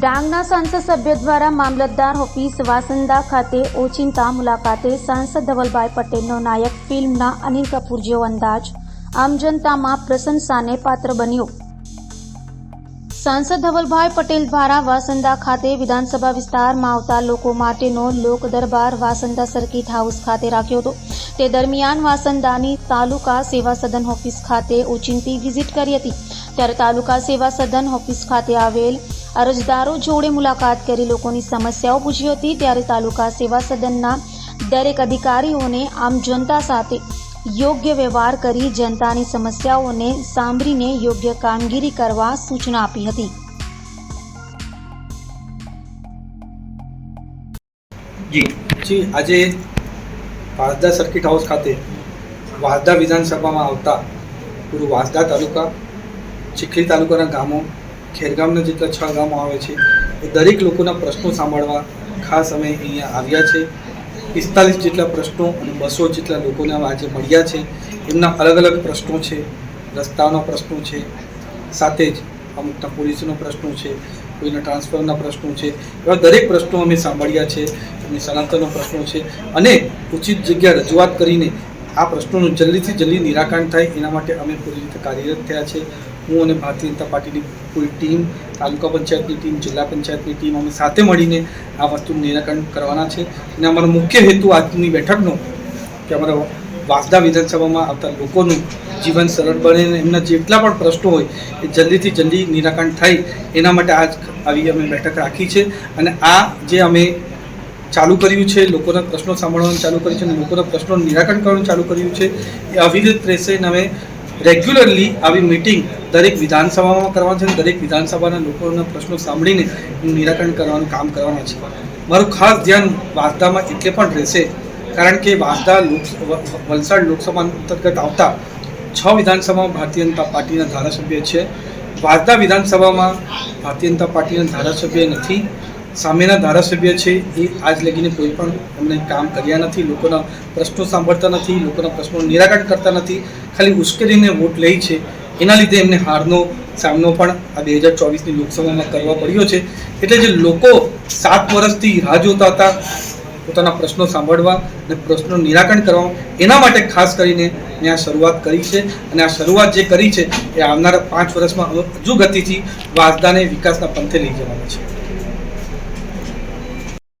ડાંગના સાંસદ સભ્ય દ્વારા મામલતદાર ઓફિસ વાસંદા ખાતે ઓચિંતા મુલાકાતે સાંસદ ધવલભાઈ પટેલનો નાયક ફિલ્મના અનિલ કપૂર જેવો અંદાજ. આમ જનતામાં પ્રશંસાને પાત્ર બન્યો. સાંસદ ધવલભાઈ પટેલ દ્વારા વાસંદા ખાતે વિધાનસભા વિસ્તારમાં આવતા લોકો માટેનો લોક દરબાર વાસંદા સર્કિટ હાઉસ ખાતે રાખ્યો હતો. તે દરમિયાન વાસંદાની તાલુકા સેવા સદન ઓફિસ ખાતે ઓચિંતી વિઝિટ કરી હતી. ત્યારે તાલુકા સેવા સદન ઓફિસ ખાતે આવેલ અરજદારો જોડે મુલાકાત કરી લોકોની સમસ્યાઓ પૂછી હતી. ત્યારે તાલુકા સેવા સદનના દરેક અધિકારીઓને આમ જનતા સાથે યોગ્ય વ્યવહાર કરી જનતાની સમસ્યાઓને સાંભળીને યોગ્ય કામગીરી કરવા સૂચના આપી હતી. જી. જી આજે વાંસદા સર્કિટ હાઉસ ખાતે વાંસદા વિધાનસભામાં આવતા પૂરું વાંસદા તાલુકા, ચીખલી તાલુકાના ગામો ખેરગામના જેટલા છ ગામો આવે છે. એ દરેક લોકોના પ્રશ્નો સાંભળવા ખાસ અમે અહીંયા આવ્યા છે. પિસ્તાલીસ જેટલા પ્રશ્નો અને બસો જેટલા લોકોને આજે મળ્યા છે. એમના અલગ અલગ પ્રશ્નો છે રસ્તાના પ્રશ્નો છે. સાથે જ અમુકના પોલીસનો પ્રશ્નો છે, કોઈના ટ્રાન્સફરના પ્રશ્નો છે, એવા દરેક પ્રશ્નો અમે સાંભળ્યા છે, અને સનાતનનો પ્રશ્નો છે, અને ઉચિત જગ્યા રજૂઆત કરીને આ પ્રશ્નોનું જલ્દીથી જલ્દી નિરાકરણ થાય, એના માટે અમે પૂરી રીતે કાર્યરત થયા છે. હું અને ભારતીય જનતા પાર્ટીની પૂરી ટીમ, તાલુકા પંચાયતની ટીમ, જિલ્લા પંચાયતની ટીમ, અમે સાથે મળીને આ વસ્તુનું નિરાકરણ કરવાના છે. અને અમારો મુખ્ય હેતુ આજની બેઠકનો, કે અમારા વાંસદા વિધાનસભામાં આવતા લોકોનું જીવન સરળ બને અને એમના જેટલા પણ પ્રશ્નો હોય એ જલ્દીથી જલ્દી નિરાકરણ થાય, એના માટે આજ આવી અમે બેઠક રાખી છે અને આ જે અમે ચાલુ કર્યું છે, લોકોના પ્રશ્નો સાંભળવાનું ચાલુ કર્યું છે અને લોકોના પ્રશ્નોનું નિરાકરણ કરવાનું ચાલુ કર્યું છે, એ અવિરત રહેશે અને અમે રેગ્યુલરલી આવી મિટિંગ દરેક વિધાનસભામાં કરવાની છે અને દરેક વિધાનસભાના લોકોના પ્રશ્નો સાંભળીને નિરાકરણ કરવાનું કામ કરવાના છે. મારું ખાસ ધ્યાન વાર્તામાં એટલે પણ રહેશે, કારણ કે વાંસદા લોક વલસાડ લોકસભા અંતર્ગત આવતા છ વિધાનસભામાં ભારતીય જનતા પાર્ટીના ધારાસભ્ય છે. વાંસદા વિધાનસભામાં ભારતીય જનતા પાર્ટીના ધારાસભ્ય નથી. સામેના ધારાસભ્ય છે એ આજ લગીને કોઈ પણ એમને કામ કર્યા નથી. લોકોના પ્રશ્નો સાંભળતા નથી, લોકોના પ્રશ્નોનું નિરાકરણ કરતા નથી. ખાલી ઉશ્કેરીને વોટ લે છે. એના લીધે એમને હારનો સામનો પણ આ બે હજાર ચોવીસની લોકસભામાં કરવા પડ્યો છે. એટલે જે લોકો સાત વર્ષથી રાહ જોતા હતા પોતાના પ્રશ્નો સાંભળવા અને પ્રશ્નોનું નિરાકરણ કરવા. એના માટે ખાસ કરીને મેં આ શરૂઆત કરી છે અને આ શરૂઆત જે કરી છે એ આવનારા પાંચ વર્ષમાં હજુ ગતિથી વાસદાને વિકાસના પંથે લઈ જવાના છે.